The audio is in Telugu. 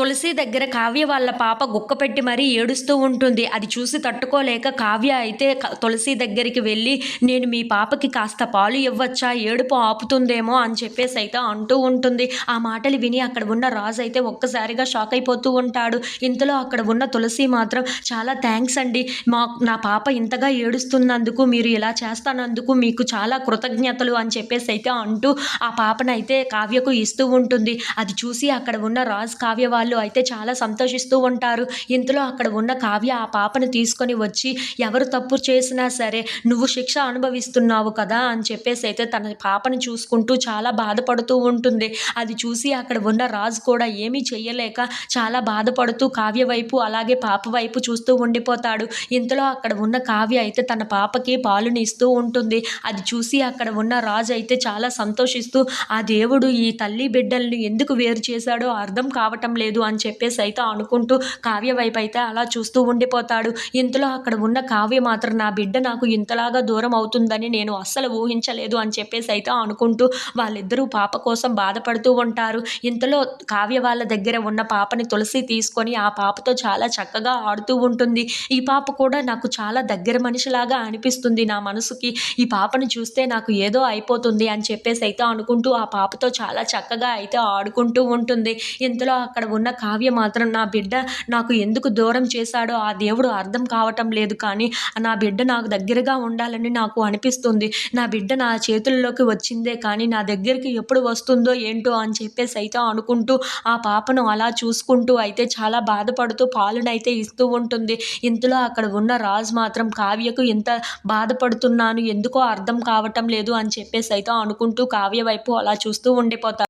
తులసి దగ్గర కావ్య వాళ్ళ పాప గుక్క పెట్టి మరీ ఏడుస్తూ ఉంటుంది. అది చూసి తట్టుకోలేక కావ్య అయితే తులసి దగ్గరికి వెళ్ళి నేను మీ పాపకి కాస్త పాలు ఇవ్వచ్చా? ఏడుపు ఆపుతుందేమో? అని చెప్పేసి అయితే అంటూ ఉంటుంది. ఆ మాటలు విని అక్కడ ఉన్న రాజు అయితే ఒక్కసారిగా షాక్ అయిపోతూ ఉంటాడు. ఇంతలో అక్కడ ఉన్న తులసి మాత్రం చాలా థ్యాంక్స్ అండి. మా నా పాప ఇంతగా ఏడుస్తున్నందుకు మీరు ఇలా చేస్తానందుకు మీకు చాలా కృతజ్ఞతలు అని చెప్పేసి అయితే అంటూ ఆ పాపనైతే కావ్యకు ఇస్తూ ఉంటుంది. అది చూసి అక్కడ ఉన్న రాజ్ కావ్య వాళ్ళు అయితే చాలా సంతోషిస్తూ ఉంటారు. ఇంతలో అక్కడ ఉన్న కావ్య ఆ పాపను తీసుకొని వచ్చి ఎవరు తప్పు చేసినా సరే నువ్వు శిక్ష అనుభవిస్తున్నావు కదా అని చెప్పేసి అయితే తన పాపను చూసుకుంటూ చాలా బాధపడుతూ ఉంటుంది. అది చూసి అక్కడ ఉన్న రాజు కూడా ఏమీ చేయలేక చాలా బాధపడుతూ కావ్య వైపు అలాగే పాప వైపు చూస్తూ ఉండిపోతాడు. ఇంతలో అక్కడ ఉన్న కావ్య అయితే తన పాపకి పాలుని ఇస్తూ ఉంటుంది. అది చూసి అక్కడ ఉన్న రాజు అయితే చాలా సంతోషిస్తూ ఆ దేవుడు ఈ తల్లి బిడ్డల్ని ఎందుకు వేరు చేశాడో అర్థం కావటం లేదు. లేదు అని చెప్పేసి అయితే అనుకుంటూ కావ్య వైపు అయితే అలా చూస్తూ ఉండిపోతాడు. ఇంతలో అక్కడ ఉన్న కావ్య మాత్రం నా బిడ్డ నాకు ఇంతలాగా దూరం అవుతుందని నేను అస్సలు ఊహించలేదు అని చెప్పేసి అయితే అనుకుంటూ వాళ్ళిద్దరూ పాప కోసం బాధపడుతూ ఉంటారు. ఇంతలో కావ్య వాళ్ళ దగ్గర ఉన్న పాపని తులసి తీసుకొని ఆ పాపతో చాలా చక్కగా ఆడుతూ ఉంటుంది. ఈ పాప కూడా నాకు చాలా దగ్గర మనిషిలాగా అనిపిస్తుంది నా మనసుకి. ఈ పాపను చూస్తే నాకు ఏదో అయిపోతుంది అని చెప్పేసి అయితే అనుకుంటూ ఆ పాపతో చాలా చక్కగా అయితే ఆడుకుంటూ ఉంటుంది. ఇంతలో అక్కడ ఉన్న ఉన్న కావ్య మాత్రం నా బిడ్డ నాకు ఎందుకు దూరం చేశాడో ఆ దేవుడు అర్థం కావటం లేదు కానీ నా బిడ్డ నాకు దగ్గరగా ఉండాలని నాకు అనిపిస్తుంది. నా బిడ్డ నా చేతుల్లోకి వచ్చిందే కానీ నా దగ్గరికి ఎప్పుడు వస్తుందో ఏంటో అని చెప్పేసి అయితే అనుకుంటూ ఆ పాపను అలా చూసుకుంటూ అయితే చాలా బాధపడుతూ పాలునైతే ఇస్తూ ఉంటుంది. ఇంతలో అక్కడ ఉన్న రాజు మాత్రం కావ్యకు ఎంత బాధపడుతున్నాను ఎందుకో అర్థం కావటం లేదు అని చెప్పేసి అయితే అనుకుంటూ కావ్య వైపు అలా చూస్తూ ఉండిపోతాడు.